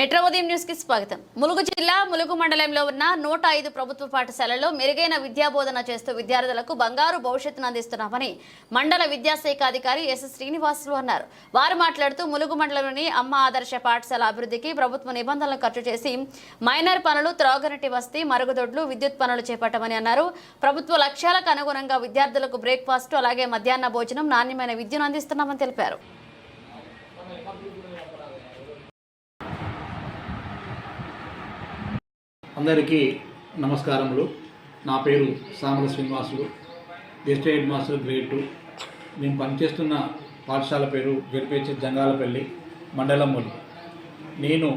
Metro ఉదయం న్యూస్కి స్వాగతం. ములుగు జిల్లా ములుగు మండలంలో ఉన్న నూట ఐదు ప్రభుత్వ పాఠశాలల్లో మెరుగైన విద్యాబోధన చేస్తూ విద్యార్థులకు బంగారు భవిష్యత్తును అందిస్తున్నామని మండల విద్యాశాఖ అధికారి ఎస్. శ్రీనివాసులు అన్నారు. వారు మాట్లాడుతూ ములుగు మండలంలోని అమ్మ ఆదర్శ పాఠశాల అభివృద్ధికి ప్రభుత్వ నిబంధనలు ఖర్చు చేసి మైనర్ పనులు త్రాగునటి వస్తీ మరుగుదొడ్లు విద్యుత్ పనులు చేపట్టమని అన్నారు. ప్రభుత్వ లక్ష్యాలకు అనుగుణంగా విద్యార్థులకు బ్రేక్ఫాస్ట్ అలాగే మధ్యాహ్న భోజనం నాణ్యమైన విద్యను అందిస్తున్నామని తెలిపారు. అందరికీ నమస్కారములు. నా పేరు Samala Srinivasulu guest head master grade two నేను పనిచేస్తున్న పాఠశాల పేరు గెలిపేచి జంగాలపల్లి మండలం నేను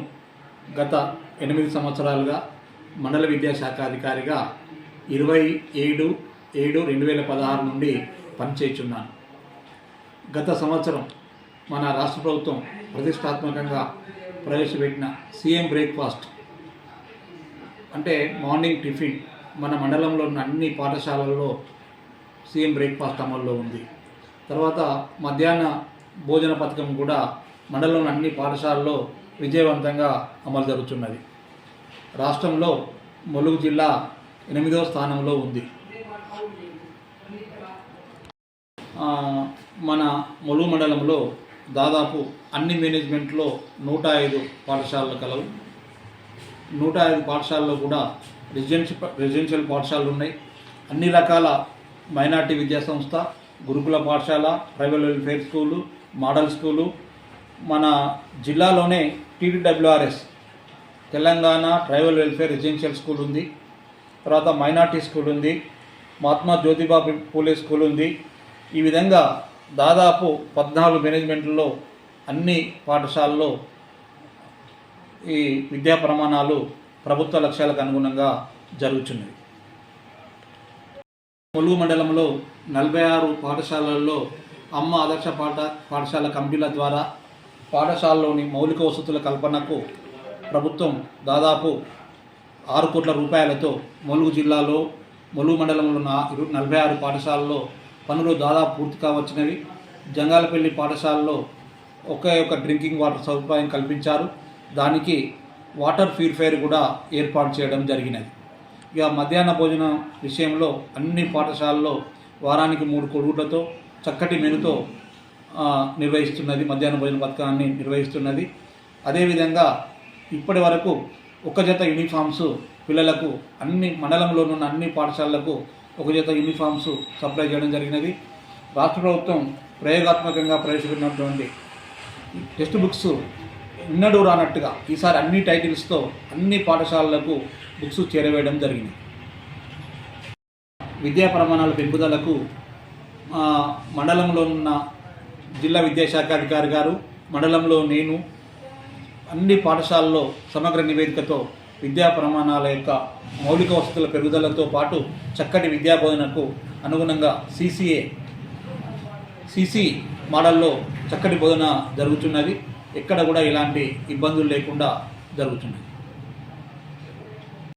గత ఎనిమిది సంవత్సరాలుగా మండల విద్యాశాఖ అధికారిగా ఇరవై ఏడు ఏడు రెండు వేల పదహారు నుండి పనిచేస్తున్నాను గత సంవత్సరం మన రాష్ట్ర ప్రభుత్వం ప్రతిష్టాత్మకంగా ప్రవేశపెట్టిన సీఎం బ్రేక్ఫాస్ట్ అంటే మార్నింగ్ టిఫిన్ మన మండలంలో ఉన్న అన్ని పాఠశాలల్లో సీఎం బ్రేక్ఫాస్ట్ అమల్లో ఉంది. తర్వాత మధ్యాహ్న భోజన పథకం కూడా మండలంలోని అన్ని పాఠశాలల్లో విజయవంతంగా అమలు జరుగుతున్నది. రాష్ట్రంలో ములుగు జిల్లా ఎనిమిదవ స్థానంలో ఉంది. మన ములుగు మండలంలో దాదాపు అన్ని మేనేజ్మెంట్లో నూట ఐదు పాఠశాలలు కలవు నూట ఐదు పాఠశాలలో కూడా రెసిడెన్షి రెసిడెన్షియల్ పాఠశాలలు ఉన్నాయి. అన్ని రకాల మైనార్టీ విద్యా సంస్థ గురుకుల పాఠశాల tribal welfare school model school. మన జిల్లాలోనే TDWRS Telangana tribal welfare residential school ఉంది. తర్వాత మైనార్టీ స్కూల్ ఉంది. మహాత్మా జ్యోతిబా పూలే స్కూల్ ఉంది. ఈ విధంగా దాదాపు పద్నాలుగు మేనేజ్మెంట్లో అన్ని పాఠశాలల్లో ఈ విద్యా ప్రమాణాలు ప్రభుత్వ లక్ష్యాలకు అనుగుణంగా జరుగుతున్నవి ములుగు మండలంలో నలభై ఆరు పాఠశాలల్లో అమ్మ ఆదర్శ పాఠ పాఠశాల కమిటీల ద్వారా పాఠశాలలోని మౌలిక వసతుల కల్పనకు ప్రభుత్వం దాదాపు ఆరు కోట్ల రూపాయలతో ములుగు జిల్లాలో ములుగు మండలంలో ఉన్న నలభై ఆరు పాఠశాలలో పనులు దాదాపు పూర్తి కావచ్చినవి. జంగాలపల్లి పాఠశాలలో ఒకే ఒక డ్రింకింగ్ వాటర్ సదుపాయం కల్పించారు. దానికి వాటర్ ప్యూరిఫైర్ కూడా ఏర్పాటు చేయడం జరిగినది. ఇక మధ్యాహ్న భోజనం విషయంలో అన్ని పాఠశాలల్లో వారానికి మూడు కొడుగులతో చక్కటి మెనుతో నిర్వహిస్తున్నది. మధ్యాహ్న భోజన పథకాన్ని నిర్వహిస్తున్నది. అదేవిధంగా ఇప్పటి వరకు ఒక జత యూనిఫామ్స్ పిల్లలకు అన్ని మండలంలోనున్న అన్ని పాఠశాలలకు ఒక జత యూనిఫామ్స్ సప్లై చేయడం జరిగినది. రాష్ట్ర ప్రభుత్వం ప్రయోగాత్మకంగా ప్రవేశపెట్టినటువంటి టెక్స్ట్ బుక్స్ ఉన్నడు రానట్టుగా ఈసారి అన్ని టైటిల్స్తో అన్ని పాఠశాలలకు బుక్స్ చేరవేయడం జరిగింది. విద్యా ప్రమాణాల పెంపుదలకు మండలంలో ఉన్న జిల్లా విద్యాశాఖ అధికారి గారు మండలంలో నేను అన్ని పాఠశాలల్లో సమగ్ర నివేదికతో విద్యా ప్రమాణాల యొక్క మౌలిక వసతుల పెరుగుదలతో పాటు చక్కటి విద్యా బోధనకు అనుగుణంగా సీసీఏ సీసీ మోడల్లో చక్కటి బోధన జరుగుతున్నది. ఎక్కడ కూడా ఇలాంటి ఇబ్బందులు లేకుండా జరుగుతున్నాయి